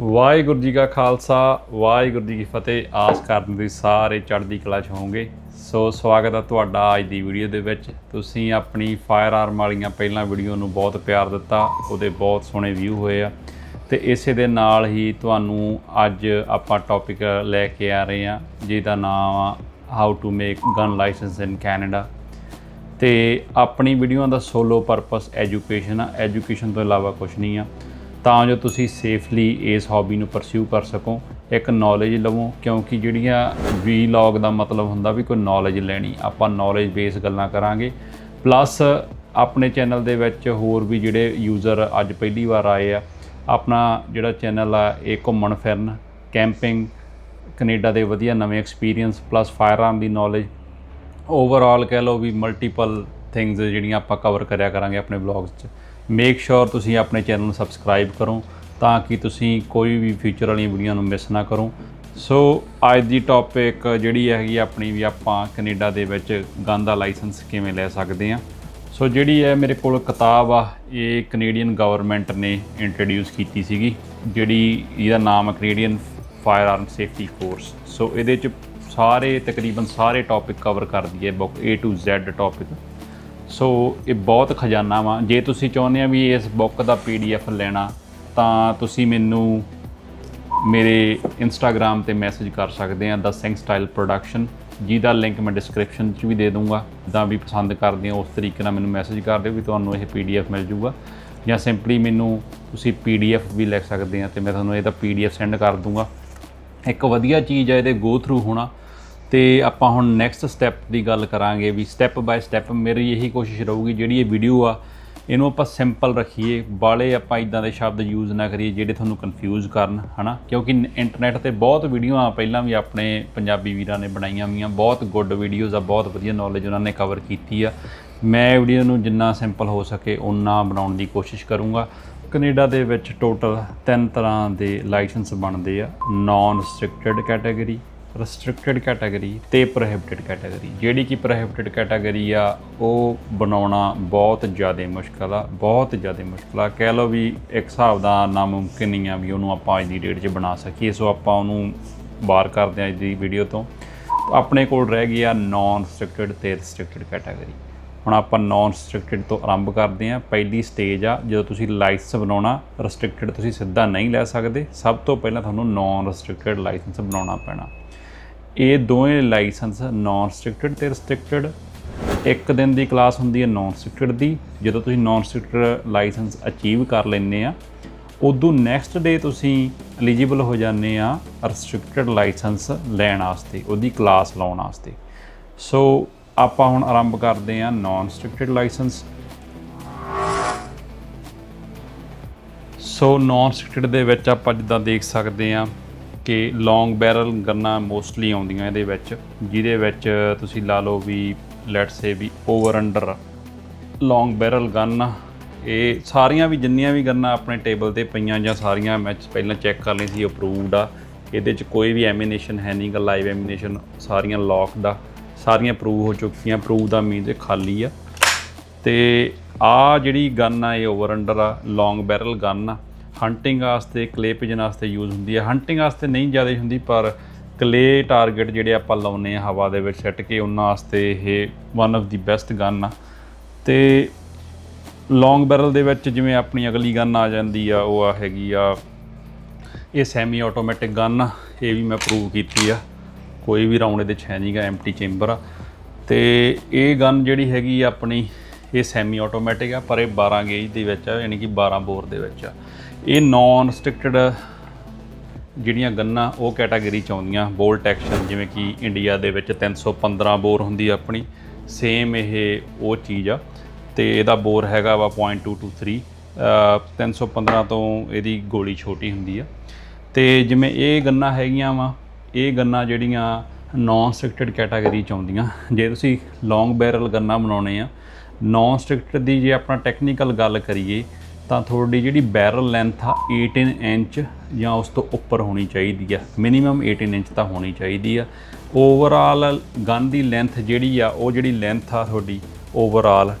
ਵਾਹਿਗੁਰੂ ਜੀ ਕਾ ਖਾਲਸਾ, ਵਾਹਿਗੁਰੂ ਜੀ ਕੀ ਫਤਿਹ। ਆਸ ਕਰਨ ਦੀ ਸਾਰੇ ਚੜ੍ਹਦੀ ਕਲਾ 'ਚ ਹੋਵੋਗੇ। ਸੋ ਸਵਾਗਤ ਹੈ ਤੁਹਾਡਾ ਅੱਜ ਦੀ ਵੀਡੀਓ ਦੇ ਵਿੱਚ। ਤੁਸੀਂ ਆਪਣੀ ਫਾਇਰ ਆਰਮ ਵਾਲੀਆਂ ਪਹਿਲਾਂ ਵੀਡੀਓ ਨੂੰ ਬਹੁਤ ਪਿਆਰ ਦਿੱਤਾ, ਉਹਦੇ ਬਹੁਤ ਸੋਹਣੇ ਵਿਊ ਹੋਏ ਆ। ਤੇ ਇਸੇ ਦੇ ਨਾਲ ਹੀ ਤੁਹਾਨੂੰ ਅੱਜ ਆਪਾਂ ਟੌਪਿਕ ਲੈ ਕੇ ਆ ਰਹੇ ਹਾਂ ਜਿਹਦਾ ਨਾਮ ਆ how to make gun licence in Canada ਤੇ ਆਪਣੀ ਵੀਡੀਓਆਂ ਦਾ ਸੋਲੋ ਪਰਪਸ ਐਜੂਕੇਸ਼ਨ ਆ। ਐਜੂਕੇਸ਼ਨ ਤੋਂ ਇਲਾਵਾ ਕੁਝ ਨਹੀਂ ਆ। ਤਾਂ ਜੋ ਤੁਸੀਂ ਸੇਫਲੀ ਇਸ ਹੌਬੀ ਨੂੰ ਪਰਸਿਊ ਕਰ ਸਕੋ, ਇੱਕ ਨੌਲੇਜ ਲਵੋ, ਕਿਉਂਕਿ ਜਿਹੜੀਆਂ ਵੀਲੌਗ ਦਾ ਮਤਲਬ ਹੁੰਦਾ ਵੀ ਕੋਈ ਨੌਲੇਜ ਲੈਣੀ, ਆਪਾਂ ਨੌਲੇਜ ਬੇਸ ਗੱਲਾਂ ਕਰਾਂਗੇ। ਪਲੱਸ ਆਪਣੇ ਚੈਨਲ ਦੇ ਵਿੱਚ ਹੋਰ ਵੀ ਜਿਹੜੇ ਯੂਜ਼ਰ ਅੱਜ ਪਹਿਲੀ ਵਾਰ ਆਏ ਆ, ਆਪਣਾ ਜਿਹੜਾ ਚੈਨਲ ਆ, ਇਹ ਘੁੰਮਣ ਫਿਰਨ ਕੈਂਪਿੰਗ ਕੈਨੇਡਾ ਦੇ ਵਧੀਆ ਨਵੇਂ ਐਕਸਪੀਰੀਅੰਸ ਪਲੱਸ ਫਾਇਰਆਰਮ ਦੀ ਨੌਲੇਜ ਓਵਰਆਲ ਕਹਿ ਲਓ ਵੀ ਮਲਟੀਪਲ ਥਿੰਗਸ ਜਿਹੜੀਆਂ ਆਪਾਂ ਕਵਰ ਕਰਿਆ ਕਰਾਂਗੇ ਆਪਣੇ ਵਲੌਗਸ 'ਚ। ਮੇਕ ਸ਼ੋਰ ਤੁਸੀਂ ਆਪਣੇ ਚੈਨਲ ਨੂੰ ਸਬਸਕ੍ਰਾਈਬ ਕਰੋ ਤਾਂ ਕਿ ਤੁਸੀਂ ਕੋਈ ਵੀ ਫਿਊਚਰ ਵਾਲੀਆਂ ਵੀਡੀਓ ਨੂੰ ਮਿਸ ਨਾ ਕਰੋ। ਸੋ ਅੱਜ ਦੀ ਟੌਪਿਕ ਜਿਹੜੀ ਹੈਗੀ ਆਪਣੀ ਵੀ ਆਪਾਂ ਕੈਨੇਡਾ ਦੇ ਵਿੱਚ ਗਨ ਦਾ ਲਾਇਸੈਂਸ ਕਿਵੇਂ ਲੈ ਸਕਦੇ ਆ ਸੋ ਜਿਹੜੀ ਹੈ ਮੇਰੇ ਕੋਲ ਕਿਤਾਬ ਆ, ਇਹ ਕੈਨੇਡੀਅਨ ਗਵਰਨਮੈਂਟ ਨੇ ਇੰਟਰੋਡਿਊਸ ਕੀਤੀ ਸੀਗੀ, ਜਿਹੜੀ ਇਹਦਾ ਨਾਮ ਹੈ Canadian firearm safety course so ਇਹਦੇ ਚ ਸਾਰੇ ਤਕਰੀਬਨ ਸਾਰੇ ਟੌਪਿਕ ਕਵਰ ਕਰਦੀ ਹੈ book A to Z topic so ਇਹ ਬਹੁਤ ਖਜ਼ਾਨਾ ਵਾ। ਜੇ ਤੁਸੀਂ ਚਾਹੁੰਦੇ ਆ ਵੀ ਇਸ ਬੁੱਕ ਦਾ PDF ਲੈਣਾ, ਤਾਂ ਤੁਸੀਂ ਮੈਨੂੰ ਮੇਰੇ ਇੰਸਟਾਗ੍ਰam ਤੇ ਮੈਸੇਜ ਕਰ ਸਕਦੇ ਆ ਦ ਸਿੰਘ ਸਟਾਈਲ ਪ੍ਰੋਡਕਸ਼ਨ ਜਿਹਦਾ ਲਿੰਕ ਮੈਂ ਡਿਸਕ੍ਰਿਪਸ਼ਨ 'ਚ ਵੀ ਦੇ ਦੂੰਗਾ ਜਿੱਦਾਂ ਵੀ ਪਸੰਦ ਕਰਦੇ ਹੋ, ਉਸ ਤਰੀਕੇ ਨਾਲ ਮੈਨੂੰ ਮੈਸੇਜ ਕਰ ਦਿਓ ਵੀ ਤੁਹਾਨੂੰ ਇਹ PDF ਮਿਲ ਜੂਗਾ। ਜਾਂ ਸਿੰਪਲੀ ਮੈਨੂੰ ਤੁਸੀਂ PDF ਵੀ ਲੈ ਸਕਦੇ ਆ ਤੇ ਮੈਂ ਤੁਹਾਨੂੰ ਇਹਦਾ PDF ਸੈਂਡ ਕਰ ਦੂੰਗਾ ਇੱਕ ਵਧੀਆ ਚੀਜ਼ ਹੈ ਇਹਦੇ ਗੋ ਥਰੂ ਹੋਣਾ। ਤੇ ਆਪਾਂ ਹੁਣ ਨੈਕਸਟ ਸਟੈਪ ਦੀ ਗੱਲ ਕਰਾਂਗੇ ਵੀ ਸਟੈਪ ਬਾਏ ਸਟੈਪ ਮੇਰੀ ਇਹੀ ਕੋਸ਼ਿਸ਼ ਰਹੂਗੀ, ਜਿਹੜੀ ਇਹ ਵੀਡੀਓ ਆ, ਇਹਨੂੰ ਆਪਾਂ ਸਿੰਪਲ ਰੱਖੀਏ ਬਾਲੇ ਆਪਾਂ ਇਦਾਂ ਦੇ ਸ਼ਬਦ ਯੂਜ਼ ਨਾ ਕਰੀਏ ਜਿਹੜੇ ਤੁਹਾਨੂੰ ਕਨਫਿਊਜ਼ ਕਰਨ, ਹਨਾ? ਕਿਉਂਕਿ ਇੰਟਰਨੈਟ ਤੇ ਬਹੁਤ ਵੀਡੀਓਆਂ ਪਹਿਲਾਂ ਵੀ ਆਪਣੇ ਪੰਜਾਬੀ ਵੀਰਾਂ ਨੇ ਬਣਾਈਆਂ ਹੋਈਆਂ, ਬਹੁਤ ਗੁੱਡ ਵੀਡੀਓਜ਼ ਆ, ਬਹੁਤ ਵਧੀਆ ਨੌਲੇਜ ਉਹਨਾਂ ਨੇ ਕਵਰ ਕੀਤੀ ਆ। ਮੈਂ ਵੀਡੀਓ ਨੂੰ ਜਿੰਨਾ ਸਿੰਪਲ ਹੋ ਸਕੇ ਉਨਾ ਬਣਾਉਣ ਦੀ ਕੋਸ਼ਿਸ਼ ਕਰੂੰਗਾ। ਕੈਨੇਡਾ ਦੇ ਵਿੱਚ ਟੋਟਲ ਤਿੰਨ ਤਰ੍ਹਾਂ ਦੇ ਲਾਇਸੈਂਸ ਬਣਦੇ ਆ non restricted category restricted category ਤੇ ਪ੍ਰੋਹਿਬਿਟਡ ਕੈਟਾਗਰੀ ਜਿਹੜੀ ਕਿ ਪ੍ਰੋਹਿਬਿਟਡ ਕੈਟਾਗਰੀ ਆ, ਉਹ ਬਣਾਉਣਾ ਬਹੁਤ ਜ਼ਿਆਦਾ ਮੁਸ਼ਕਲ ਆ, ਬਹੁਤ ਜ਼ਿਆਦਾ ਮੁਸ਼ਕਲ ਆ। ਕਹਿ ਲਓ ਵੀ ਇੱਕ ਹਿਸਾਬ ਦਾ ਨਾਮੁਮਕਿਨ ਹੀ ਆ ਵੀ ਉਹਨੂੰ ਆਪਾਂ ਅੱਜ ਦੀ ਡੇਟ 'ਚ ਬਣਾ ਸਕੀਏ, ਸੋ ਆਪਾਂ ਉਹਨੂੰ ਬਾਹਰ ਕਰਦੇ ਹਾਂ ਅੱਜ ਦੀ ਵੀਡੀਓ ਤੋਂ। ਆਪਣੇ ਕੋਲ ਰਹਿ ਗਈ ਆ ਨਾਨ ਰੈਸਟ੍ਰਿਕਟਡ ਤੇ ਰੈਸਟ੍ਰਿਕਟਡ ਕੈਟਾਗਰੀ ਹੁਣ ਆਪਾਂ ਨਾਨ ਰੈਸਟ੍ਰਿਕਟਡ ਤੋਂ ਆਰੰਭ ਕਰਦੇ ਹਾਂ। ਪਹਿਲੀ ਸਟੇਜ ਆ, ਜਦੋਂ ਤੁਸੀਂ ਲਾਇਸੈਂਸ ਬਣਾਉਣਾ ਰੈਸਟ੍ਰਿਕਟਡ ਤੁਸੀਂ ਸਿੱਧਾ ਨਹੀਂ ਲੈ ਸਕਦੇ। ਸਭ ਤੋਂ ਪਹਿਲਾਂ ਤੁਹਾਨੂੰ ਨਾਨ ਰੈਸਟ੍ਰਿਕਟਡ ਲਾਇਸੈਂਸ ਬਣਾਉਣਾ ਪੈਣਾ। ਇਹ ਦੋਵੇਂ ਲਾਇਸੈਂਸ ਨਾਨ ਸਟ੍ਰਿਕਟਡ ਤੇ ਰੈਸਟ੍ਰਿਕਟਡ ਇੱਕ ਦਿਨ ਦੀ ਕਲਾਸ ਹੁੰਦੀ ਹੈ ਨਾਨ ਸਟ੍ਰਿਕਟਡ ਦੀ, ਜਦੋਂ ਤੁਸੀਂ ਨਾਨ ਸਟ੍ਰਿਕਟਡ ਲਾਇਸੈਂਸ ਅਚੀਵ ਕਰ ਲੈਂਦੇ ਆ, ਉਦੋਂ ਨੈਕਸਟ ਡੇ ਤੁਸੀਂ ਐਲੀਜੀਬਲ ਹੋ ਜਾਂਦੇ ਆ ਰੈਸਟ੍ਰਿਕਟਡ ਲਾਇਸੈਂਸ ਲੈਣ ਵਾਸਤੇ, ਉਹਦੀ ਕਲਾਸ ਲਾਉਣ ਵਾਸਤੇ। ਸੋ ਆਪਾਂ ਹੁਣ ਆਰੰਭ ਕਰਦੇ ਆ non restricted licence. So non restricted ਦੇ ਵਿੱਚ ਆਪਾਂ ਜਿੱਦਾਂ ਦੇਖ ਸਕਦੇ ਆ ਕਿ ਲੌਂਗ ਬੈਰਲ ਗੰਨਾ ਮੋਸਟਲੀ ਆਉਂਦੀਆਂ ਇਹਦੇ ਵਿੱਚ, ਜਿਹਦੇ ਵਿੱਚ ਤੁਸੀਂ ਲਾ ਲਓ ਵੀ let's say we over under long barrel gun ਇਹ ਸਾਰੀਆਂ ਵੀ ਜਿੰਨੀਆਂ ਵੀ ਗੰਨਾ ਆਪਣੇ ਟੇਬਲ ਤੇ ਪਈਆਂ ਜਾਂ ਸਾਰੀਆਂ ਮੈਂ ਪਹਿਲਾਂ ਚੈੱਕ ਕਰ ਲਈ ਸੀ ਅਪਰੂਵਡ ਆ। ਇਹਦੇ 'ਚ ਕੋਈ ਵੀ ਐਮੀਨੇਸ਼ਨ ਹੈ ਨਹੀਂ ਗਾ ਲਾਈਵ ਐਮੀਨੇਸ਼ਨ ਸਾਰੀਆਂ ਲੌਕਡ ਆ। ਸਾਰੀਆਂ ਅਪਰੂਵ ਹੋ ਚੁੱਕੀਆਂ ਅਪਰੂਵ ਦਾ ਮੀਨਸ ਇਹ ਖਾਲੀ ਆ। ਤੇ ਆ ਜਿਹੜੀ ਗਨ ਆ, ਇਹ ਓਵਰ ਅੰਡਰ ਆ ਲੌਂਗ ਬੈਰਲ ਗਨ ਆ। ਹੰਟਿੰਗ ਵਾਸਤੇ ਕਲੇ ਪਿਜਨ ਵਾਸਤੇ ਯੂਜ਼ ਹੁੰਦੀ ਹੈ। ਹੰਟਿੰਗ ਵਾਸਤੇ ਨਹੀਂ ਜ਼ਿਆਦਾ ਹੁੰਦੀ, ਪਰ ਕਲੇ ਟਾਰਗੇਟ ਜਿਹੜੇ ਆਪਾਂ ਲਾਉਨੇ ਆ ਹਵਾ ਦੇ ਵਿੱਚ ਸੱਟ ਕੇ, ਉਹਨਾਂ ਵਾਸਤੇ ਇਹ one of the best gun ਆ। ਤੇ ਲੌਂਗ ਬੈਰਲ ਦੇ ਵਿੱਚ ਜਿਵੇਂ ਆਪਣੀ ਅਗਲੀ ਗਨ ਆ ਜਾਂਦੀ ਆ, ਉਹ ਆ ਹੈਗੀ ਆ, ਇਹ ਸੈਮੀ ਆਟੋਮੈਟਿਕ ਗਨ ਆ। ਇਹ ਵੀ ਮੈਂ ਪ੍ਰੂਵ ਕੀਤੀ ਆ। ਕੋਈ ਵੀ ਰਾਉਂਡ ਇਹਦੇ 'ਚ ਹੈ ਨਹੀਂਗਾ ਐਮਟੀ ਚੈਂਬਰ ਆ। ਤੇ ਇਹ ਗਨ ਜਿਹੜੀ ਹੈਗੀ ਆ ਆਪਣੀ, ਇਹ ਸੈਮੀ ਆਟੋਮੈਟਿਕ ਆ, ਪਰ ਇਹ 12 ਗੇਜ ਦੇ ਵਿੱਚ ਆ, ਯਾਨੀ ਕਿ 12 ਬੋਰ ਦੇ ਵਿੱਚ ਆ। ਇਹ ਨਾਨ ਰੈਸਟ੍ਰਿਕਟਡ ਜਿਹੜੀਆਂ ਗੰਨਾ ਉਹ ਕੈਟਾਗਰੀ ਚ ਆਉਂਦੀਆਂ ਬੋਲ ਟੈਕਸ਼ਨ ਜਿਵੇਂ ਕਿ ਇੰਡੀਆ ਦੇ ਵਿੱਚ 315 ਬੋਰ ਹੁੰਦੀ ਆ ਆਪਣੀ ਸੇਮ ਇਹ ਉਹ ਚੀਜ਼ ਆ ਤੇ ਇਹਦਾ ਬੋਰ ਹੈਗਾ ਵਾ .223 ਅ, 315 ਤੋਂ ਇਹਦੀ ਗੋਲੀ ਛੋਟੀ ਹੁੰਦੀ ਆ। ਤੇ ਜਿਵੇਂ ਇਹ ਗੰਨਾ ਹੈਗੀਆਂ ਵਾ ਇਹ ਗੰਨਾ ਜਿਹੜੀਆਂ ਨਾਨ ਸਟ੍ਰਿਕਟਡ ਕੈਟਾਗਰੀ ਚ ਆਉਂਦੀਆਂ ਜੇ ਤੁਸੀਂ ਲੌਂਗ ਬੈਰਲ ਗੰਨਾ ਬਣਾਉਣੇ ਆ ਨਾਨ ਸਟ੍ਰਿਕਟਡ ਦੀ ਜੇ ਆਪਣਾ ਟੈਕਨੀਕਲ ਗੱਲ ਕਰੀਏ ਤਾਂ ਤੁਹਾਡੀ ਜਿਹੜੀ ਬੈਰਲ ਲੈਂਥ ਆ 18 ਇੰਚ ਜਾਂ ਉਸ ਤੋਂ ਉੱਪਰ ਹੋਣੀ ਚਾਹੀਦੀ ਆ। ਮਿਨੀਮਮ 18 ਇੰਚ ਤਾਂ ਹੋਣੀ ਚਾਹੀਦੀ ਆ। ਓਵਰਆਲ ਗਨ ਦੀ ਲੈਂਥ ਜਿਹੜੀ ਆ, ਉਹ ਜਿਹੜੀ ਲੈਂਥ ਆ ਤੁਹਾਡੀ ਓਵਰਆਲ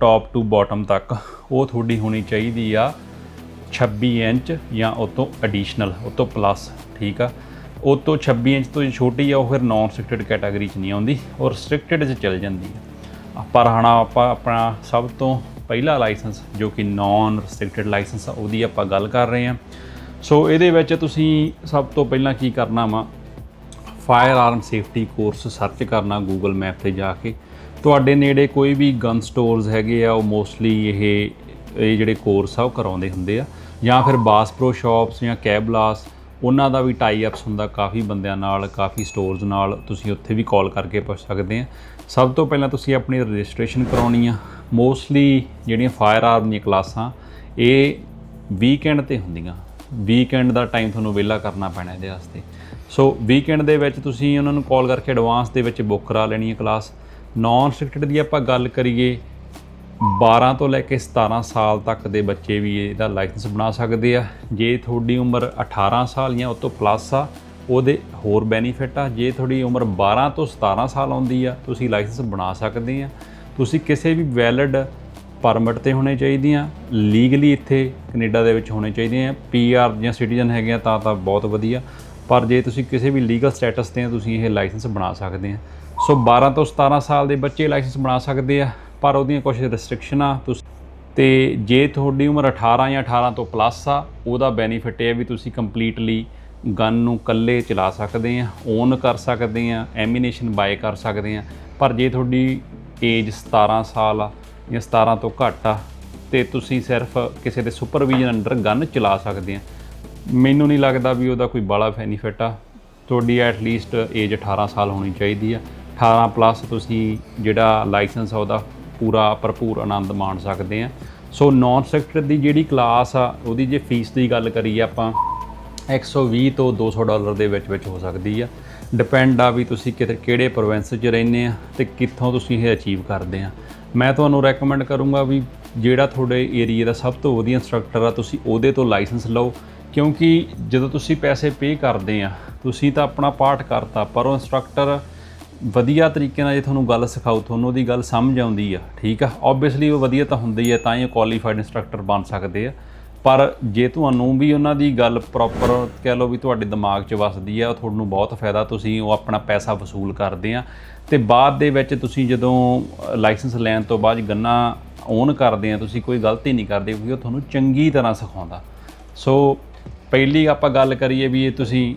ਟੌਪ ਟੂ ਬਾਟਮ ਤੱਕ, ਉਹ ਤੁਹਾਡੀ ਹੋਣੀ ਚਾਹੀਦੀ ਆ 26 ਇੰਚ ਜਾਂ ਉਹ ਤੋਂ ਐਡੀਸ਼ਨਲ ਉਹ ਤੋਂ ਪਲੱਸ ਠੀਕ ਆ? ਉਹ ਤੋਂ 26 ਇੰਚ ਤੋਂ ਛੋਟੀ ਆ, ਉਹ ਫਿਰ ਨਾਨ ਰਿਸਟ੍ਰਿਕਟਡ ਕੈਟਾਗਰੀ 'ਚ ਨਹੀਂ ਆਉਂਦੀ, ਉਹ ਰਿਸਟ੍ਰਿਕਟਡ 'ਚ ਚਲ ਜਾਂਦੀ ਆ। ਪਰ ਹੁਣ ਆਪਾਂ ਆਪਣਾ ਸਭ ਤੋਂ ਪਹਿਲਾ ਲਾਇਸੈਂਸ ਜੋ ਕਿ ਨਾਨ ਰਿਸਟ੍ਰਿਕਟਡ ਲਾਇਸੈਂਸ ਆ, ਉਹਦੀ ਆਪਾਂ ਗੱਲ ਕਰ ਰਹੇ ਹਾਂ। ਸੋ ਇਹਦੇ ਵਿੱਚ ਤੁਸੀਂ ਸਭ ਤੋਂ ਪਹਿਲਾਂ ਕੀ ਕਰਨਾ ਵਾ? ਫਾਇਰ ਆਰਮ ਸੇਫਟੀ ਕੋਰਸ ਸਰਚ ਕਰਨਾ ਗੂਗਲ ਮੈਪ ਤੇ ਜਾ ਕੇ। ਤੁਹਾਡੇ ਨੇੜੇ ਕੋਈ ਵੀ ਗਨ ਸਟੋਰਸ ਹੈਗੇ ਆ, ਉਹ ਮੋਸਟਲੀ ਇਹ ਇਹ ਜਿਹੜੇ ਕੋਰਸ ਆ, ਉਹ ਕਰਾਉਂਦੇ ਹੁੰਦੇ ਆ। ਜਾਂ ਫਿਰ ਬਾਸ ਪ੍ਰੋ ਸ਼ਾਪਸ ਜਾਂ ਕੈਬਲਾਸ ਉਹਨਾਂ ਦਾ ਵੀ ਟਾਈ ਅਪਸ ਹੁੰਦਾ, ਕਾਫੀ ਬੰਦਿਆਂ ਨਾਲ, ਕਾਫੀ ਸਟੋਰਸ ਨਾਲ ਤੁਸੀਂ ਉੱਥੇ ਵੀ ਕਾਲ ਕਰਕੇ ਪੁੱਛ ਸਕਦੇ ਆ। ਸਭ ਤੋਂ ਪਹਿਲਾਂ ਤੁਸੀਂ ਆਪਣੀ ਰਜਿਸਟ੍ਰੇਸ਼ਨ ਕਰਾਉਣੀ ਆ। ਮੋਸਟਲੀ ਜਿਹੜੀਆਂ ਫਾਇਰ ਆਰਮ ਦੀਆਂ ਕਲਾਸਾਂ, ਇਹ ਵੀਕਐਂਡ ਤੇ ਹੁੰਦੀਆਂ। ਵੀਕਐਂਡ ਦਾ ਟਾਈਮ ਤੁਹਾਨੂੰ ਵਿਹਲਾ ਕਰਨਾ ਪੈਣਾ ਇਹਦੇ ਵਾਸਤੇ। ਸੋ ਵੀਕਐਂਡ ਦੇ ਵਿੱਚ ਤੁਸੀਂ ਉਹਨਾਂ ਨੂੰ ਕਾਲ ਕਰਕੇ ਐਡਵਾਂਸ ਦੇ ਵਿੱਚ ਬੁੱਕ ਕਰਾ ਲੈਣੀ ਹੈ ਕਲਾਸ ਨਾਨ ਸਟ੍ਰਿਕਟਡ ਦੀ ਆਪਾਂ ਗੱਲ ਕਰੀਏ 12 ਤੋਂ ਲੈ ਕੇ 17 ਸਾਲ ਤੱਕ ਦੇ ਬੱਚੇ ਵੀ ਇਹਦਾ ਲਾਇਸੈਂਸ ਬਣਾ ਸਕਦੇ ਆ। ਜੇ ਤੁਹਾਡੀ ਉਮਰ 18 ਸਾਲ ਜਾਂ ਉਸ ਤੋਂ ਪਲੱਸ ਆ, ਉਹਦੇ ਹੋਰ ਬੈਨੀਫਿਟ ਆ। ਜੇ ਤੁਹਾਡੀ ਉਮਰ 12 ਤੋਂ 17 ਸਾਲ ਆਉਂਦੀ ਆ, ਤੁਸੀਂ ਲਾਇਸੈਂਸ ਬਣਾ ਸਕਦੇ ਆ। ਤੁਸੀਂ ਕਿਸੇ ਵੀ ਵੈਲਿਡ ਪਰਮਿਟ ਤੇ ਹੋਣੇ ਚਾਹੀਦੀਆਂ ਲੀਗਲੀ ਇੱਥੇ ਕੈਨੇਡਾ ਦੇ ਵਿੱਚ ਹੋਣੇ ਚਾਹੀਦੇ ਆ। ਪੀਆਰ ਜਾਂ ਸਿਟੀਜ਼ਨ ਹੈਗੇ ਆ ਤਾਂ ਤਾਂ ਬਹੁਤ ਵਧੀਆ। ਪਰ ਜੇ ਤੁਸੀਂ ਕਿਸੇ ਵੀ ਲੀਗਲ ਸਟੇਟਸ ਤੇ ਆ, ਤੁਸੀਂ ਇਹ ਲਾਇਸੈਂਸ ਬਣਾ ਸਕਦੇ ਆ। ਸੋ 12 ਤੋਂ 17 ਸਾਲ ਦੇ ਬੱਚੇ ਲਾਇਸੈਂਸ ਬਣਾ ਸਕਦੇ ਆ, ਪਰ ਉਹਦੀਆਂ ਕੁਝ ਰੈਸਟ੍ਰਿਕਸ਼ਨਾਂ ਤੁਸੀਂ ਤੇ ਜੇ ਤੁਹਾਡੀ ਉਮਰ 18 ਜਾਂ 18 ਤੋਂ ਪਲੱਸ ਆ, ਉਹਦਾ ਬੈਨੀਫਿਟ ਇਹ ਹੈ ਵੀ ਤੁਸੀਂ ਕੰਪਲੀਟਲੀ ਗਨ ਨੂੰ ਇਕੱਲੇ ਚਲਾ ਸਕਦੇ ਆ ਓਨ ਕਰ ਸਕਦੇ ਆ ਐਮੀਨੇਸ਼ਨ ਬਾਏ ਕਰ ਸਕਦੇ ਆ। ਪਰ ਜੇ ਤੁਹਾਡੀ ਏਜ 17 ਸਾਲ ਆ ਜਾਂ 17 ਤੋਂ ਘੱਟ ਆ, ਤੇ ਤੁਸੀਂ ਸਿਰਫ ਕਿਸੇ ਦੇ ਸੁਪਰਵੀਜ਼ਨ ਅੰਡਰ ਗਨ ਚਲਾ ਸਕਦੇ ਆ। ਮੈਨੂੰ ਨਹੀਂ ਲੱਗਦਾ ਵੀ ਉਹਦਾ ਕੋਈ ਬਾਲਾ ਬੈਨੀਫਿਟ ਆ। ਤੁਹਾਡੀ ਐਟ ਲੀਸਟ ਏਜ 18 ਸਾਲ ਹੋਣੀ ਚਾਹੀਦੀ ਆ। 18 ਪਲੱਸ ਤੁਸੀਂ ਜਿਹੜਾ ਲਾਇਸੈਂਸ ਆ, ਉਹਦਾ ਪੂਰਾ ਭਰਪੂਰ ਆਨੰਦ ਮਾਣ ਸਕਦੇ ਆ। ਸੋ ਨਾਨ ਸੈਕਟਰ ਦੀ ਜਿਹੜੀ ਕਲਾਸ ਆ, ਉਹਦੀ ਜੇ ਫੀਸ ਦੀ ਗੱਲ ਕਰੀਏ ਆਪਾਂ 120 ਤੋਂ 200 ਡਾਲਰ ਦੇ ਵਿੱਚ ਵਿੱਚ ਹੋ ਸਕਦੀ ਆ। ਡਿਪੈਂਡ ਆ ਵੀ ਤੁਸੀਂ ਕਿਤੇ ਕਿਹੜੇ ਪ੍ਰੋਵਿੰਸ 'ਚ ਰਹਿੰਦੇ ਆ ਤੇ ਕਿੱਥੋਂ ਤੁਸੀਂ ਇਹ ਅਚੀਵ ਕਰਦੇ ਆ। ਮੈਂ ਤੁਹਾਨੂੰ ਰეკਮੈਂਡ ਕਰੂੰਗਾ ਵੀ ਜਿਹੜਾ ਤੁਹਾਡੇ ਏਰੀਆ ਦਾ ਸਭ ਤੋਂ ਵਧੀਆ ਇੰਸਟ੍ਰਕਟਰ ਆ, ਤੁਸੀਂ ਉਹਦੇ ਤੋਂ ਲਾਇਸੈਂਸ ਲਓ। ਕਿਉਂਕਿ ਜਦੋਂ ਤੁਸੀਂ ਪੈਸੇ ਪੇ ਕਰਦੇ ਆ, ਤੁਸੀਂ ਤਾਂ ਆਪਣਾ ਪਾਠ ਕਰਤਾ, ਪਰ ਉਹ ਇੰਸਟ੍ਰਕਟਰ ਵਧੀਆ ਤਰੀਕੇ ਨਾਲ ਜੇ ਤੁਹਾਨੂੰ ਗੱਲ ਸਿਖਾਉ ਤੁਹਾਨੂੰ ਉਹਦੀ ਗੱਲ ਸਮਝ ਆਉਂਦੀ ਆ, ਠੀਕ ਆ? ਆਬਵੀਅਸਲੀ ਉਹ ਵਧੀਆ ਤਾਂ ਹੁੰਦੀ ਆ, ਤਾਂ ਹੀ ਉਹ ਕੁਆਲੀਫਾਈਡ ਇੰਸਟ੍ਰਕਟਰ ਬਣ ਸਕਦੇ ਆ। ਪਰ ਜੇ ਤੁਹਾਨੂੰ ਵੀ ਉਹਨਾਂ ਦੀ ਗੱਲ ਪ੍ਰੋਪਰ ਕਹਿ ਲਓ ਵੀ ਤੁਹਾਡੇ ਦਿਮਾਗ 'ਚ ਵੱਸਦੀ ਆ, ਉਹ ਤੁਹਾਨੂੰ ਬਹੁਤ ਫਾਇਦਾ, ਤੁਸੀਂ ਉਹ ਆਪਣਾ ਪੈਸਾ ਵਸੂਲ ਕਰਦੇ ਆ। ਤੇ ਬਾਅਦ ਦੇ ਵਿੱਚ ਤੁਸੀਂ ਜਦੋਂ ਲਾਇਸੈਂਸ ਲੈਣ ਤੋਂ ਬਾਅਦ ਗੰਨਾ ਓਨ ਕਰਦੇ ਆ, ਤੁਸੀਂ ਕੋਈ ਗਲਤੀ ਨਹੀਂ ਕਰਦੇ ਕਿਉਂਕਿ ਉਹ ਤੁਹਾਨੂੰ ਚੰਗੀ ਤਰ੍ਹਾਂ ਸਿਖਾਉਂਦਾ। ਸੋ ਪਹਿਲੀ ਆਪਾਂ ਗੱਲ ਕਰੀਏ ਵੀ ਇਹ ਤੁਸੀਂ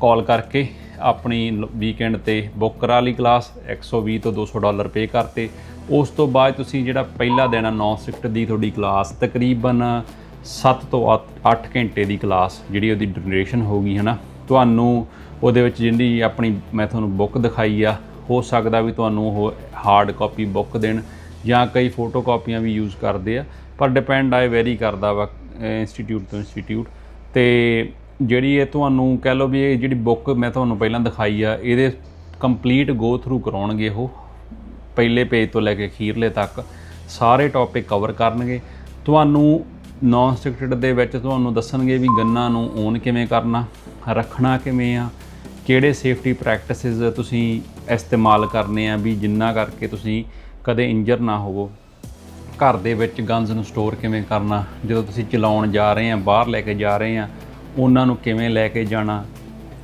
ਕਾਲ ਕਰਕੇ ਆਪਣੀ ਵੀਕਐਂਡ ਤੇ ਬੁੱਕ ਕਰਾ ਲਈ ਕਲਾਸ 120 ਤੋਂ 200 ਡਾਲਰ ਪੇ ਕਰਤੇ। ਉਸ ਤੋਂ ਬਾਅਦ ਤੁਸੀਂ ਜਿਹੜਾ ਪਹਿਲਾ ਦਿਨ ਆ 9 ਸਿਫਟ ਦੀ ਤੁਹਾਡੀ ਕਲਾਸ ਤਕਰੀਬਨ 7 ਤੋਂ 8 ਘੰਟੇ ਦੀ ਕਲਾਸ ਜਿਹੜੀ ਉਹਦੀ ਡਿਊਰੇਸ਼ਨ ਹੋਊਗੀ, ਹਨਾ? ਤੁਹਾਨੂੰ ਉਹਦੇ ਵਿੱਚ ਜਿਹੜੀ ਆਪਣੀ ਮੈਂ ਤੁਹਾਨੂੰ ਬੁੱਕ ਦਿਖਾਈ ਆ, ਹੋ ਸਕਦਾ ਵੀ ਤੁਹਾਨੂੰ ਉਹ ਹਾਰਡ ਕਾਪੀ ਬੁੱਕ ਦੇਣ ਜਾਂ ਕਈ ਫੋਟੋ ਕਾਪੀਆਂ ਵੀ ਯੂਜ਼ ਕਰਦੇ ਆ, ਪਰ ਡਿਪੈਂਡ ਆਏ ਵੈਰੀ ਕਰਦਾ ਵਾ ਇੰਸਟੀਚਿਊਟ ਤੋਂ ਇੰਸਟੀਚਿਊਟ ਤੇ ਜਿਹੜੀ ਇਹ ਤੁਹਾਨੂੰ ਕਹਿ ਲਓ ਵੀ ਇਹ ਜਿਹੜੀ ਬੁੱਕ ਮੈਂ ਤੁਹਾਨੂੰ ਪਹਿਲਾਂ ਦਿਖਾਈ ਆ, ਇਹਦੇ ਕੰਪਲੀਟ ਗੋ ਥਰੂ ਕਰਾਉਣਗੇ ਉਹ, ਪਹਿਲੇ ਪੇਜ ਤੋਂ ਲੈ ਕੇ ਅਖੀਰਲੇ ਤੱਕ, ਸਾਰੇ ਟੌਪਿਕ ਕਵਰ ਕਰਨਗੇ। ਤੁਹਾਨੂੰ ਨੌਨ ਸਟ੍ਰਿਕਟਡ ਦੇ ਵਿੱਚ ਤੁਹਾਨੂੰ ਦੱਸਣਗੇ ਵੀ ਗੰਨਾ ਨੂੰ ਓਨ ਕਿਵੇਂ ਕਰਨਾ, ਰੱਖਣਾ ਕਿਵੇਂ ਆ, ਕਿਹੜੇ ਸੇਫਟੀ ਪ੍ਰੈਕਟਿਸਿਸ ਤੁਸੀਂ ਇਸਤੇਮਾਲ ਕਰਨੇ ਆ, ਵੀ ਜਿੰਨਾ ਕਰਕੇ ਤੁਸੀਂ ਕਦੇ ਇੰਜਰ ਨਾ ਹੋਵੋ। ਘਰ ਦੇ ਵਿੱਚ ਗਨਸ ਨੂੰ ਸਟੋਰ ਕਿਵੇਂ ਕਰਨਾ, ਜਦੋਂ ਤੁਸੀਂ ਚਲਾਉਣ ਜਾ ਰਹੇ ਆ, ਬਾਹਰ ਲੈ ਕੇ ਜਾ ਰਹੇ ਆ, ਉਹਨਾਂ ਨੂੰ ਕਿਵੇਂ ਲੈ ਕੇ ਜਾਣਾ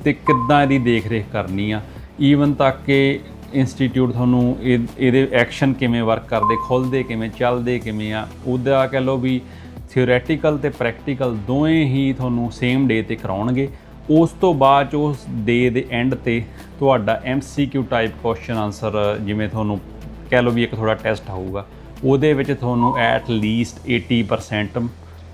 ਤੇ ਕਿੱਦਾਂ ਇਹਦੀ ਦੇਖ-ਰੇਖ ਕਰਨੀ ਆ। ਈਵਨ ਤੱਕ ਕਿ ਇੰਸਟੀਚਿਊਟ ਤੁਹਾਨੂੰ ਇਹ- ਇਹਦੇ ਐਕਸ਼ਨ ਕਿਵੇਂ ਵਰਕ ਕਰਦੇ, ਖੁੱਲਦੇ ਕਿਵੇਂ, ਚੱਲਦੇ ਕਿਵੇਂ ਆ, ਉਹਦਾ ਕਹਿ ਲਓ ਵੀ ਥਿਓਰੈਟੀਕਲ ਤੇ ਪ੍ਰੈਕਟੀਕਲ ਦੋਵੇਂ ਹੀ ਤੁਹਾਨੂੰ ਸੇਮ ਡੇ ਤੇ ਕਰਾਉਣਗੇ। ਉਸ ਤੋਂ ਬਾਅਦ 'ਚ ਉਸ ਡੇ ਦੇ ਐਂਡ ਤੇ ਤੁਹਾਡਾ MCQ ਟਾਈਪ ਕੁਐਸਚਨ ਆਨਸਰ ਜਿਵੇਂ ਤੁਹਾਨੂੰ ਕਹਿ ਲਓ ਵੀ ਇੱਕ ਥੋੜਾ ਟੈਸਟ ਹੋਊਗਾ ਉਹਦੇ ਵਿੱਚ ਤੁਹਾਨੂੰ ਐਟ ਲੀਸਟ 80%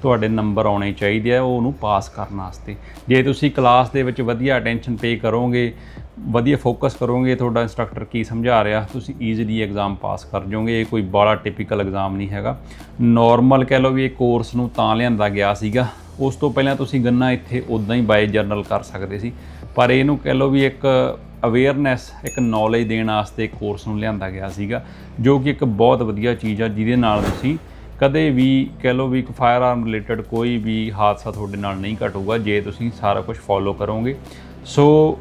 ਤੁਹਾਡੇ ਨੰਬਰ ਆਉਣੇ ਚਾਹੀਦੇ ਆ ਉਹਨੂੰ ਪਾਸ ਕਰਨ ਵਾਸਤੇ। ਜੇ ਤੁਸੀਂ ਕਲਾਸ ਦੇ ਵਿੱਚ ਵਧੀਆ ਅਟੈਂਸ਼ਨ ਪੇ ਕਰੋਗੇ, ਵਧੀਆ ਫੋਕਸ ਕਰੋਗੇ, ਤੁਹਾਡਾ ਇੰਸਟ੍ਰਕਟਰ ਕੀ ਸਮਝਾ ਰਿਹਾ, ਤੁਸੀਂ ਈਜ਼ੀਲੀ ਐਗਜ਼ਾਮ ਪਾਸ ਕਰ ਜਾਓਗੇ। ਇਹ ਕੋਈ ਬੜਾ ਟਿਪੀਕਲ ਐਗਜ਼ਾਮ ਨਹੀਂ ਹੈਗਾ। ਨਾਰਮਲ ਕਹਿ ਲਓ ਵੀ ਇਹ ਕੋਰਸ ਨੂੰ ਤਾਂ ਲਿਆਂਦਾ ਗਿਆ ਸੀਗਾ। ਉਸ ਤੋਂ ਪਹਿਲਾਂ ਤੁਸੀਂ ਗੰਨਾ ਇੱਥੇ ਉਦਾਂ ਹੀ ਬਾਈ ਜਰਨਲ ਕਰ ਸਕਦੇ ਸੀ। ਪਰ ਇਹਨੂੰ ਕਹਿ ਲਓ ਵੀ ਇੱਕ ਅਵੇਅਰਨੈਸ ਇੱਕ ਨੌਲੇਜ ਦੇਣ ਵਾਸਤੇ ਕੋਰਸ ਨੂੰ ਲਿਆਂਦਾ ਗਿਆ ਸੀਗਾ, ਜੋ ਕਿ ਇੱਕ ਬਹੁਤ ਵਧੀਆ ਚੀਜ਼ ਆ, ਜਿਹਦੇ ਨਾਲ ਤੁਸੀਂ ਕਦੇ ਵੀ ਕਹਿ ਲਓ ਵੀ ਇੱਕ ਫਾਇਰ ਆਰਮ ਰਿਲੇਟਡ ਕੋਈ ਵੀ ਹਾਦਸਾ ਤੁਹਾਡੇ ਨਾਲ ਨਹੀਂ ਘਟੂਗਾ, ਜੇ ਤੁਸੀਂ ਸਾਰਾ ਕੁਝ ਫੋਲੋ ਕਰੋਗੇ। ਸੋ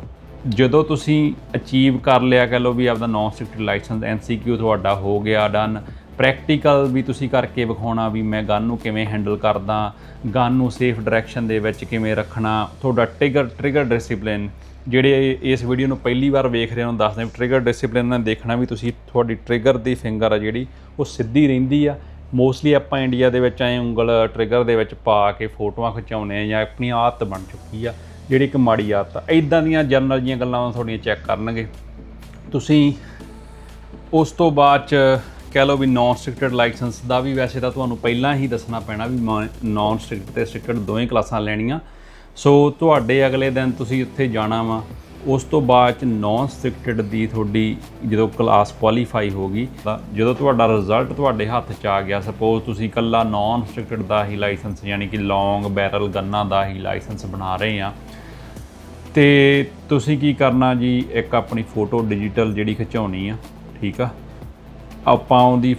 ਜਦੋਂ ਤੁਸੀਂ ਅਚੀਵ ਕਰ ਲਿਆ ਕਹਿ ਲਓ ਵੀ ਆਪਦਾ ਨੌਨ ਸਟ੍ਰਿਕਟ ਲਾਇਸੈਂਸ ਐਨਸੀਕਿਊ ਤੁਹਾਡਾ ਹੋ ਗਿਆ ਡਨ ਪ੍ਰੈਕਟੀਕਲ ਵੀ ਤੁਸੀਂ ਕਰਕੇ ਵਿਖਾਉਣਾ ਵੀ ਮੈਂ ਗਨ ਨੂੰ ਕਿਵੇਂ ਹੈਂਡਲ ਕਰਦਾ ਗਨ ਨੂੰ ਸੇਫ ਡਾਇਰੈਕਸ਼ਨ ਦੇ ਵਿੱਚ ਕਿਵੇਂ ਰੱਖਣਾ, ਤੁਹਾਡਾ ਟ੍ਰਿਗਰ ਟ੍ਰਿਗਰ ਡਿਸਪਲਿਨ ਜਿਹੜੇ ਇਸ ਵੀਡੀਓ ਨੂੰ ਪਹਿਲੀ ਵਾਰ ਵੇਖ ਰਹੇ ਹੋ ਦੱਸਦੇ ਟ੍ਰਿਗਰ ਡਿਸਪਲਿਨ ਨਾਲ ਦੇਖਣਾ ਵੀ ਤੁਸੀਂ ਤੁਹਾਡੀ ਟ੍ਰਿਗਰ ਦੀ ਫਿੰਗਰ ਆ ਜਿਹੜੀ, ਉਹ ਸਿੱਧੀ ਰਹਿੰਦੀ ਆ। ਮੋਸਟਲੀ ਆਪਾਂ ਇੰਡੀਆ ਦੇ ਵਿੱਚ ਐ ਉਂਗਲ ਟ੍ਰਿਗਰ ਦੇ ਵਿੱਚ ਪਾ ਕੇ ਫੋਟੋਆਂ ਖਿਚਾਉਂਦੇ ਆ ਜਾਂ ਆਪਣੀ ਆਦਤ ਬਣ ਚੁੱਕੀ ਆ, ਜਿਹੜੀ ਇੱਕ ਮਾੜੀ ਆਦਤ ਆ। ਇਦਾਂ ਦੀਆਂ ਜਨਰਲ ਜੀਆਂ ਗੱਲਾਂ ਤੁਹਾਡੀਆਂ ਚੈੱਕ ਕਰਨਗੇ। ਤੁਸੀਂ ਉਸ ਤੋਂ ਬਾਅਦ ਚ ਕਹਿ ਲਓ ਵੀ ਨਾਨ ਸਟ੍ਰਿਕਟਡ ਲਾਇਸੈਂਸ ਦਾ ਵੀ ਵੈਸੇ ਤਾਂ ਤੁਹਾਨੂੰ ਪਹਿਲਾਂ ਹੀ ਦੱਸਣਾ ਪੈਣਾ ਵੀ ਨਾਨ ਸਟ੍ਰਿਕਟ ਤੇ ਸਟ੍ਰਿਕਟਡ ਦੋਵੇਂ ਕਲਾਸਾਂ ਲੈਣੀਆਂ। ਸੋ ਤੁਹਾਡੇ ਅਗਲੇ ਦਿਨ ਤੁਸੀਂ ਉੱਥੇ ਜਾਣਾ ਵਾ। ਉਸ ਤੋਂ ਬਾਅਦ ਚ ਨਾਨ ਸਟ੍ਰਿਕਟਡ ਦੀ ਤੁਹਾਡੀ ਜਦੋਂ ਕਲਾਸ ਕੁਆਲੀਫਾਈ ਹੋ ਗਈ, ਤਾਂ ਜਦੋਂ ਤੁਹਾਡਾ ਰਿਜ਼ਲਟ ਤੁਹਾਡੇ ਹੱਥ 'ਚ ਆ ਗਿਆ ਸਪੋਜ਼ ਤੁਸੀਂ ਕੱਲਾ ਨਾਨ ਸਟ੍ਰਿਕਟਡ ਦਾ ਹੀ ਲਾਇਸੈਂਸ ਯਾਨੀ ਕਿ ਲੌਂਗ ਬੈਰਲ ਗੰਨਾਂ ਦਾ ਹੀ ਲਾਇਸੈਂਸ ਬਣਾ ਰਹੇ ਆ, ਤੇ ਤੁਸੀਂ ਕੀ ਕਰਨਾ ਜੀ? ਇੱਕ ਆਪਣੀ ਫੋਟੋ ਡਿਜੀਟਲ ਜਿਹੜੀ ਖਿਚਾਉਣੀ ਆ, ਠੀਕ ਆ? ਆਪਾਂ ਉਹਦੀ